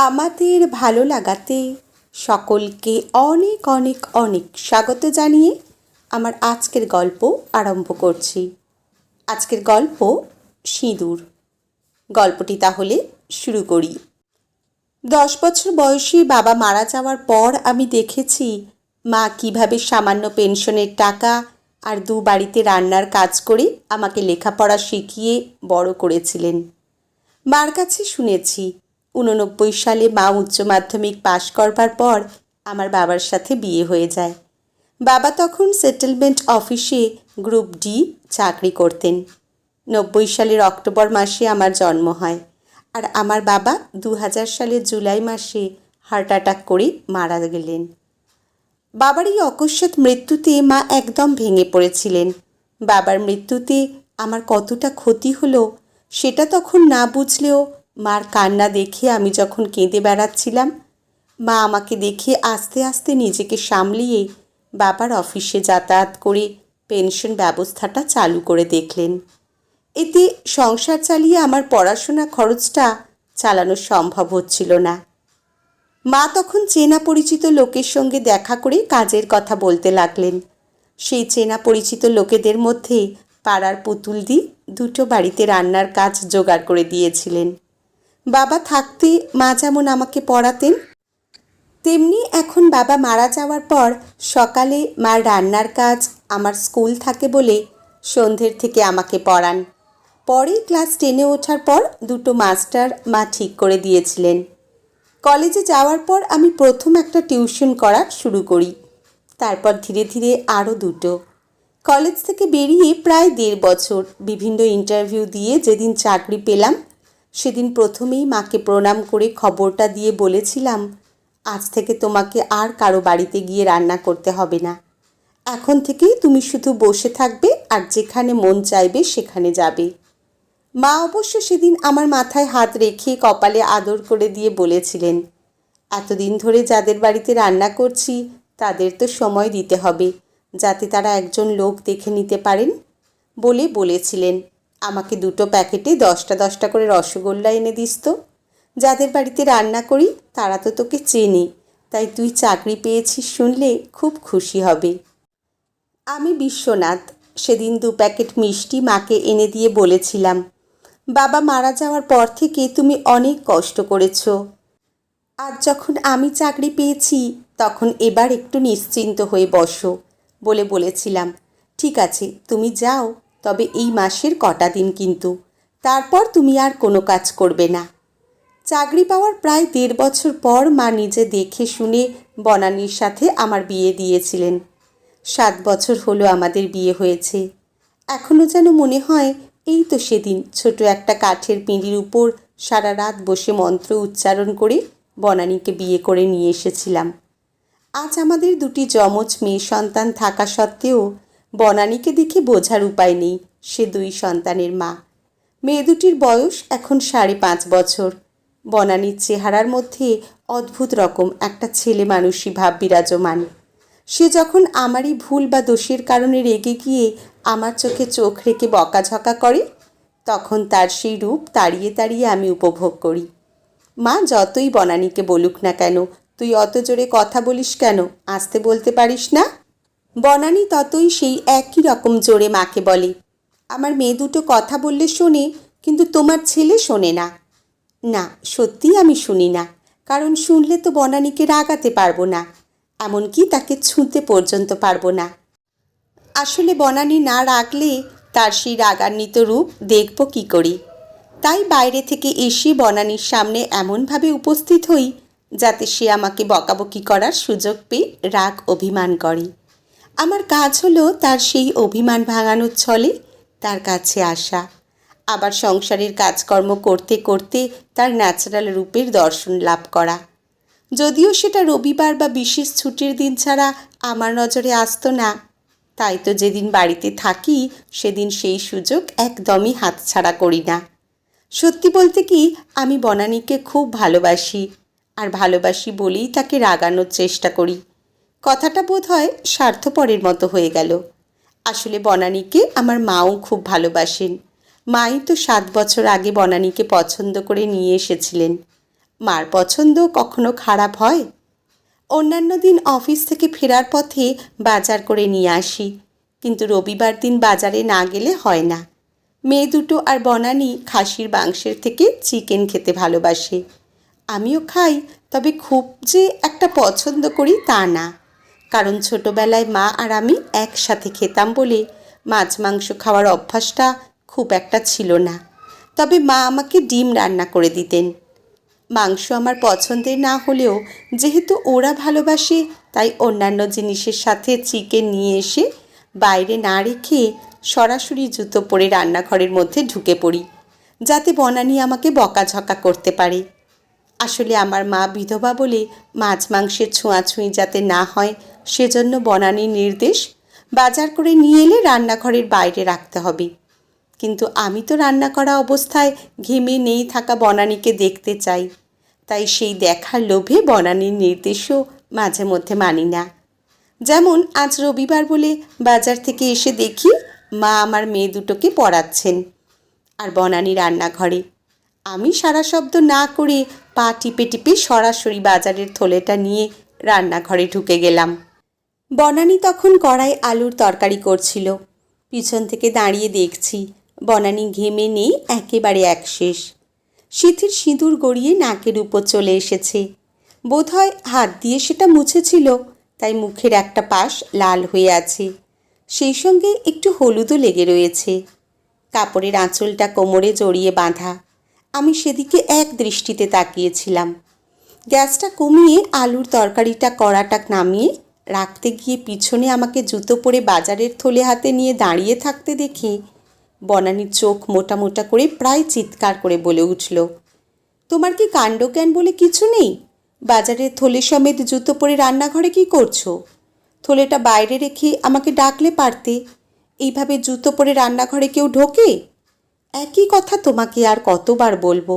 আমাদের ভালো লাগাতে সকলকে অনেক অনেক অনেক স্বাগত জানিয়ে আমার আজকের গল্প আরম্ভ করছি। আজকের গল্প সিঁদুর। গল্পটি তাহলে শুরু করি। দশ বছর বয়সী বাবা মারা যাওয়ার পর আমি দেখেছি মা কীভাবে সামান্য পেনশনের টাকা আর দু বাড়িতে রান্নার কাজ করে আমাকে লেখাপড়া শিখিয়ে বড় করেছিলেন। মার কাছে শুনেছি উননব্বই সালে মা উচ্চ মাধ্যমিক পাশ করবার পর আমার বাবার সাথে বিয়ে হয়ে যায়। বাবা তখন সেটেলমেন্ট অফিসে গ্রুপ ডি চাকরি করতেন। নব্বই সালের অক্টোবর মাসে আমার জন্ম হয় আর আমার বাবা দু হাজার সালের জুলাই মাসে হার্ট অ্যাটাক করে মারা গেলেন। বাবার এই অকস্মাৎ মৃত্যুতে মা একদম ভেঙে পড়েছিলেন। বাবার মৃত্যুতে আমার কতটা ক্ষতি হলো সেটা তখন না বুঝলেও মার কান্না দেখে আমি যখন কেঁদে বেড়াচ্ছিলাম, মা আমাকে দেখে আস্তে আস্তে নিজেকে সামলিয়ে বাবার অফিসে যাতায়াত করে পেনশন ব্যবস্থাটা চালু করে দেখলেন। এতে সংসার চালিয়ে আমার পড়াশোনা খরচটা চালানো সম্ভব হচ্ছিল না। মা তখন চেনা পরিচিত লোকের সঙ্গে দেখা করে কাজের কথা বলতে লাগলেন। সেই চেনা পরিচিত লোকেদের মধ্যে পাড়ার পুতুল দি দুটো বাড়িতে রান্নার কাজ জোগাড় করে দিয়েছিলেন। বাবা থাকতে মা যেমন আমাকে পড়াতেন, তেমনি এখন বাবা মারা যাওয়ার পর সকালে মার রান্নার কাজ, আমার স্কুল থাকে বলে সন্ধ্যের থেকে আমাকে পড়ান। পরে ক্লাস টেনে ওঠার পর দুটো মাস্টার মা ঠিক করে দিয়েছিলেন। কলেজে যাওয়ার পর আমি প্রথম একটা টিউশন করা শুরু করি, তারপর ধীরে ধীরে আরও দুটো। কলেজ থেকে বেরিয়ে প্রায় দেড় বছর বিভিন্ন ইন্টারভিউ দিয়ে যেদিন চাকরি পেলাম সেদিন প্রথমেই মাকে প্রণাম করে খবরটা দিয়ে বলেছিলাম, আজ থেকে তোমাকে আর কারও বাড়িতে গিয়ে রান্না করতে হবে না। এখন থেকেই তুমি শুধু বসে থাকবে আর যেখানে মন চাইবে সেখানে যাবে। মা অবশ্য সেদিন আমার মাথায় হাত রেখে কপালে আদর করে দিয়ে বলেছিলেন, এতদিন ধরে যাদের বাড়িতে রান্না করছি, তাদের তো সময় দিতে হবে, যাতে তারা একজন লোক দেখে নিতে পারেন? বলে বলেছিলেন। আমাকে দুটো প্যাকেটে দশটা দশটা করে রসগোল্লা এনে দিস তো। যাদের বাড়িতে রান্না করি, তারা তো তোকে চেনে। তাই তুই চাকরি পেয়েছিস শুনলে খুব খুশি হবে। আমি বিশ্বনাথ, সেদিন দু প্যাকেট মিষ্টি মাকে এনে দিয়ে বলেছিলাম, বাবা মারা যাওয়ার পর থেকে তুমি অনেক কষ্ট করেছ। আর যখন আমি চাকরি পেয়েছি, তখন এবার একটু নিশ্চিন্ত হয়ে বসো, বলে বলেছিলাম, ঠিক আছে, তুমি যাও। তবে এই মাসের কটা দিন কিন্তু। তারপর তুমি আর কোনো কাজ করবে না। চাকরি পাওয়ার প্রায় দেড় বছর পর মা নিজে দেখে শুনে বনানীর সাথে আমার বিয়ে দিয়েছিলেন। সাত বছর হলো আমাদের বিয়ে হয়েছে। এখনও যেন মনে হয়, এই তো সেদিন ছোট একটা কাঠের পিঁড়ির উপর সারা রাত বসে মন্ত্র উচ্চারণ করে বনানীকে বিয়ে করে নিয়ে এসেছিলাম। আজ আমাদের দুটি যমজ মেয়ে সন্তান থাকা সত্ত্বেও বনানীকে দেখে বোঝার উপায় নেই। সে দুই সন্তানের মা। মেয়ে দুটির বয়স এখন সাড়ে পাঁচ বছর। বনানীর চেহারার মধ্যে অদ্ভুত রকম একটা ছেলে মানুষই ভাব বিরাজমান। সে যখন আমারই ভুল বা দোষের কারণে রেগে গিয়ে আমার চোখে চোখ রেখে বকাঝকা করে, তখন তার সেই রূপ তাড়িয়ে তাড়িয়ে আমি উপভোগ করি। মা যতই বনানীকে বলুক না কেন, তুই অত জোরে কথা বলিস কেন, আসতে বলতে পারিস না? বনানী ততই সেই একই রকম জোরে মাকে বলে, আমার মেয়ে দুটো কথা বললে শোনে, কিন্তু তোমার ছেলে শোনে না। না, সত্যিই আমি শুনি না, কারণ শুনলে তো বনানীকে রাগাতে পারব না, এমনকি তাকে ছুঁতে পর্যন্ত পারব না। আসলে বনানী না রাখলে তার সেই রাগান্বিত রূপ দেখব কি করি। তাই বাইরে থেকে এসে বনানীর সামনে এমনভাবে উপস্থিত হই, যাতে সে আমাকে বকাবকি করার সুযোগ পেয়ে রাগ অভিমান করে। আমার কাজ হলো তার সেই অভিমান ভাঙানোর ছলে তার কাছে আসা। আবার সংসারের কাজকর্ম করতে করতে তার ন্যাচারাল রূপের দর্শন লাভ করা। যদিও সেটা রবিবার বা বিশেষ ছুটির দিন ছাড়া আমার নজরে আসতো না। তাই তো যেদিন বাড়িতে থাকি, সেদিন সেই সুযোগ একদমই হাতছাড়া করি না। সত্যি বলতে কি, আমি বনানীকে খুব ভালোবাসি। আর ভালোবাসি বলেই তাকে রাগানোর চেষ্টা করি। কথাটা বোধ হয় স্বার্থপরের মতো হয়ে গেল। আসলে বনানীকে আমার মাও খুব ভালোবাসেন। মাই তো সাত বছর আগে বনানীকে পছন্দ করে নিয়ে এসেছিলেন। মার পছন্দ কখনো খারাপ হয়? অন্যান্য দিন অফিস থেকে ফেরার পথে বাজার করে নিয়ে আসি, কিন্তু রবিবার দিন বাজারে না গেলে হয় না। মেয়ে দুটো আর বনানি খাসির মাংসের থেকে চিকেন খেতে ভালোবাসে। আমিও খাই, তবে খুব যে একটা পছন্দ করি তা না। কারণ ছোটবেলায় মা আর আমি একসাথে খেতাম বলে মাছ মাংস খাওয়ার অভ্যাসটা খুব একটা ছিল না। তবে মা আমাকে ডিম রান্না করে দিতেন। মাংস আমার পছন্দের না হলেও যেহেতু ওরা ভালোবাসে, তাই অন্যান্য জিনিসের সাথে চিকেন নিয়ে এসে বাইরে না রেখে সরাসরি জুতো পরে রান্নাঘরের মধ্যে ঢুকে পড়ি, যাতে বনানি আমাকে বকাঝকা করতে পারে। আসলে আমার মা বিধবা বলে মাছ মাংসের ছোঁয়াছুঁই যাতে না হয়, সেজন্য বনানির নির্দেশ বাজার করে নিয়ে এলে রান্নাঘরের বাইরে রাখতে হবে। কিন্তু আমি তো রান্না করা অবস্থায় ঘেমে নেই থাকা বনানিকে দেখতে চাই। তাই সেই দেখার লোভে বনানীর নির্দেশও মাঝে মধ্যে মানি না। যেমন আজ রবিবার বলে বাজার থেকে এসে দেখি মা আমার মেয়ে দুটোকে পড়াচ্ছেন। আর বনানী রান্নাঘরে আমি সারা শব্দ না করে পা টিপে টিপে সরাসরি বাজারের থলেটা নিয়ে রান্নাঘরে ঢুকে গেলাম। বনানি তখন কড়াই আলুর তরকারি করছিল। পিছন থেকে দাঁড়িয়ে দেখছি বনানি ঘেমে নেই, একেবারে এক শেষ শীতের সিঁদুর গড়িয়ে নাকের উপর চলে এসেছে। বোধহয় হাত দিয়ে সেটা মুছেছিল, তাই মুখের একটা পাশ লাল হয়ে আছে। সেই সঙ্গে একটু হলুদও লেগে রয়েছে। কাপড়ের আঁচলটা কোমরে জড়িয়ে বাঁধা। আমি সেদিকে এক দৃষ্টিতে তাকিয়েছিলাম। গ্যাসটা কমিয়ে আলুর তরকারিটা, কড়াটা নামিয়ে রাখতে গিয়ে পিছনে আমাকে জুতো পরে বাজারের থলে হাতে নিয়ে দাঁড়িয়ে থাকতে দেখি বনানীর চোখ মোটা মোটা করে প্রায় চিৎকার করে বলে উঠল, তোমার কি কাণ্ডজ্ঞান বলে কিছু নেই? বাজারের থলে সমেত জুতো পরে রান্নাঘরে কি করছ? থলেটা বাইরে রেখে আমাকে ডাকলে পারতে। এইভাবে জুতো পরে রান্নাঘরে কেউ ঢোকে? একই কথা তোমাকে আর কতবার বলব?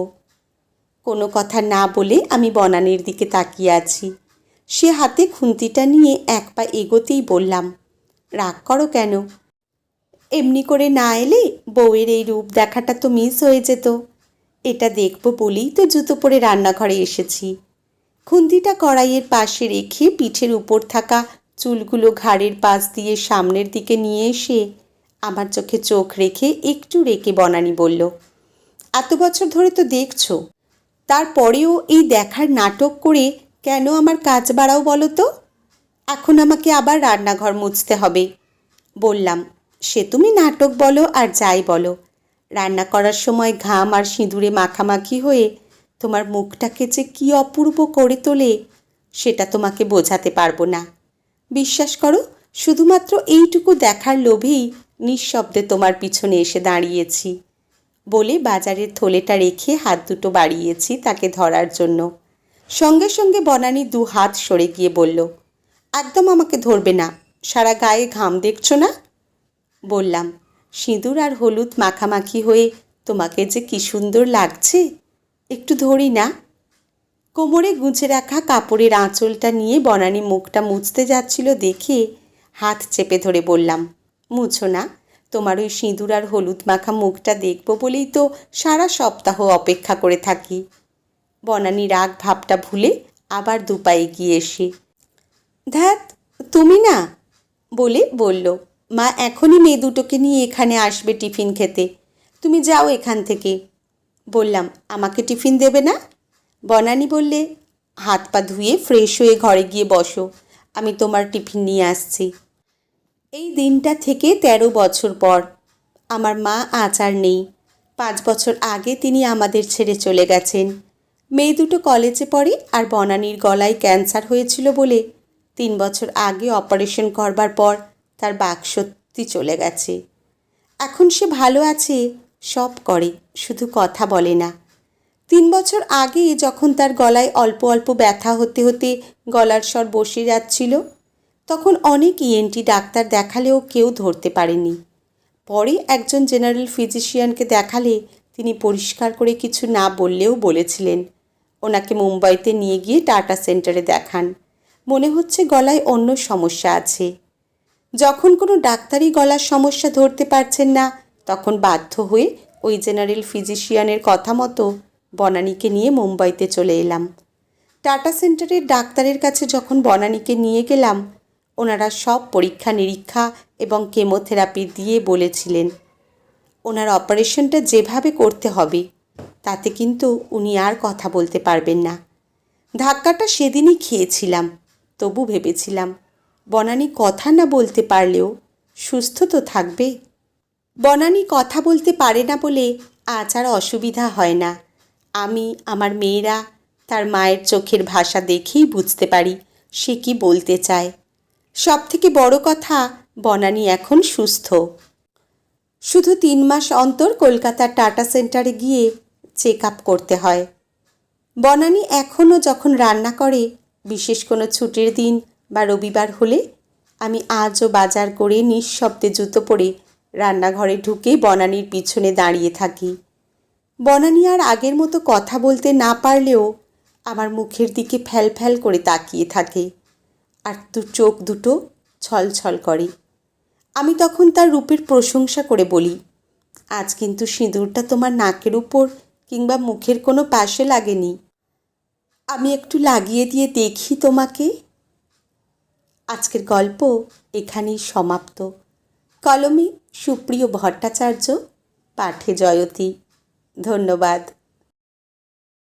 কোনো কথা না বলে আমি বনানীর দিকে তাকিয়ে আছি। সে হাতে খুন্তিটা নিয়ে এক পা এগোতেই বললাম, রাগ করো কেন? এমনি করে না এলে বউয়ের এই রূপ দেখাটা তো মিস হয়ে যেত। এটা দেখব বলেই তো জুতো পরে রান্নাঘরে এসেছি। খুন্তিটা কড়াইয়ের পাশে রেখে পিঠের উপর থাকা চুলগুলো ঘাড়ের পাশ দিয়ে সামনের দিকে নিয়ে এসে আমার চোখে চোখ রেখে একটু রেখে বনানি বলল, এত বছর ধরে তো দেখছ। তারপরেও এই দেখার নাটক করে কেন আমার কাজ বাড়াও বলো তো? এখন আমাকে আবার রান্নাঘর মুছতে হবে। বললাম, সে তুমি নাটক বলো আর যাই বলো। রান্না করার সময় ঘাম আর সিঁদুরে মাখামাখি হয়ে তোমার মুখটাকে যে কী অপূর্ব করে তোলে, সেটা তোমাকে বোঝাতে পারব না। বিশ্বাস করো, শুধুমাত্র এইটুকু দেখার লোভেই নিঃশব্দে তোমার পিছনে এসে দাঁড়িয়েছি বলে বাজারের থলেটা রেখে হাত দুটো বাড়িয়েছি তাকে ধরার জন্য। সঙ্গে সঙ্গে বনানী দু হাত সরে গিয়ে বলল, একদম আমাকে ধরবে না, সারা গায়ে ঘাম দেখছ না? বললাম, সিঁদুর আর হলুদ মাখামাখি হয়ে তোমাকে যে কি সুন্দর লাগছে, একটু ধরি না? কোমরে গুঁজে রাখা কাপড়ের আঁচলটা নিয়ে বনানী মুখটা মুছতে যাচ্ছিল দেখে হাত চেপে ধরে বললাম, মুছো না তোমার ওই সিঁদুর আর হলুদ মাখা মুখটা দেখব বলেই তো সারা সপ্তাহ অপেক্ষা করে থাকি। বনানী রাগ ভাবটা ভুলে আবার দুপায়ে গিয়ে এসে ধ্যাত তুমি না? বলে বলল, মা এখনই মেয়ে দুটোকে নিয়ে এখানে আসবে টিফিন খেতে। তুমি যাও এখান থেকে। বললাম, আমাকে টিফিন দেবে না? বনানি বললে, হাত পা ধুয়ে ফ্রেশ হয়ে ঘরে গিয়ে বসো, আমি তোমার টিফিন নিয়ে আসছি। এই দিনটা থেকে তেরো বছর পর। আমার মা আচার নেই। পাঁচ বছর আগে তিনি আমাদের ছেড়ে চলে গেছেন। মেয়ে দুটো কলেজে পড়ে আর বনানীর গলায় ক্যান্সার হয়েছিল বলে তিন বছর আগে অপারেশন করবার পর তার বাকশক্তি চলে গেছে। এখন সে ভালো আছে, সব করে, শুধু কথা বলে না। তিন বছর আগে যখন তার গলায় অল্প অল্প ব্যথা হতে হতে গলার স্বর বসে যাচ্ছিল তখন অনেক ইএনটি ডাক্তার দেখালেও কেউ ধরতে পারেনি। পরে একজন জেনারেল ফিজিশিয়ানকে দেখালে তিনি পরিষ্কার করে কিছু না বললেও বলেছিলেন, ওনাকে মুম্বাইতে নিয়ে গিয়ে টাটা সেন্টারে দেখান। মনে হচ্ছে গলায় অন্য সমস্যা আছে। যখন কোনো ডাক্তারই গলার সমস্যা ধরতে পারছেন না, তখন বাধ্য হয়ে ওই জেনারেল ফিজিশিয়ানের কথা মতো বনানীকে নিয়ে মুম্বাইতে চলে এলাম। টাটা সেন্টারের ডাক্তারের কাছে যখন বনানীকে নিয়ে গেলাম ওনারা সব পরীক্ষা, নিরীক্ষা এবং কেমোথেরাপি দিয়ে বলেছিলেন। ওনার অপারেশনটা যেভাবে করতে হবে, তাতে কিন্তু উনি আর কথা বলতে পারবেন না। ধাক্কাটা সেদিনই খেয়েছিলাম, তবু ভেবেছিলাম, বনানী কথা না বলতে পারলেও সুস্থ তো থাকবে। বনানী কথা বলতে পারে না বলে আজ আর অসুবিধা হয় না। আমি, আমার মেয়েরা, তার মায়ের চোখের ভাষা দেখেই বুঝতে পারি সে কি বলতে চায়। সব থেকে বড় কথা, বনানি এখন সুস্থ। শুধু তিন মাস অন্তর কলকাতার টাটা সেন্টারে গিয়ে চেক আপ করতে হয়। বনানি এখনও যখন রান্না করে, বিশেষ কোনো ছুটির দিন বা রবিবার হলে, আমি আজও বাজার করে নিঃশব্দে জুতো পরে রান্নাঘরে ঢুকে বনানীর পিছনে দাঁড়িয়ে থাকি। বনানি আর আগের মতো কথা বলতে না পারলেও আমার মুখের দিকে ফ্যাল ফ্যাল করে তাকিয়ে থাকে। আর দু চোখ দুটো ছলছল করে। আমি তখন তার রূপের প্রশংসা করে বলি, আজ কিন্তু সিঁদুরটা তোমার নাকের উপর কিংবা মুখের কোনো পাশে লাগেনি। আমি একটু লাগিয়ে দিয়ে দেখি তোমাকে। আজকের গল্প এখানেই সমাপ্ত। কলমে সুপ্রিয় ভট্টাচার্য, পাঠে জয়তী। ধন্যবাদ।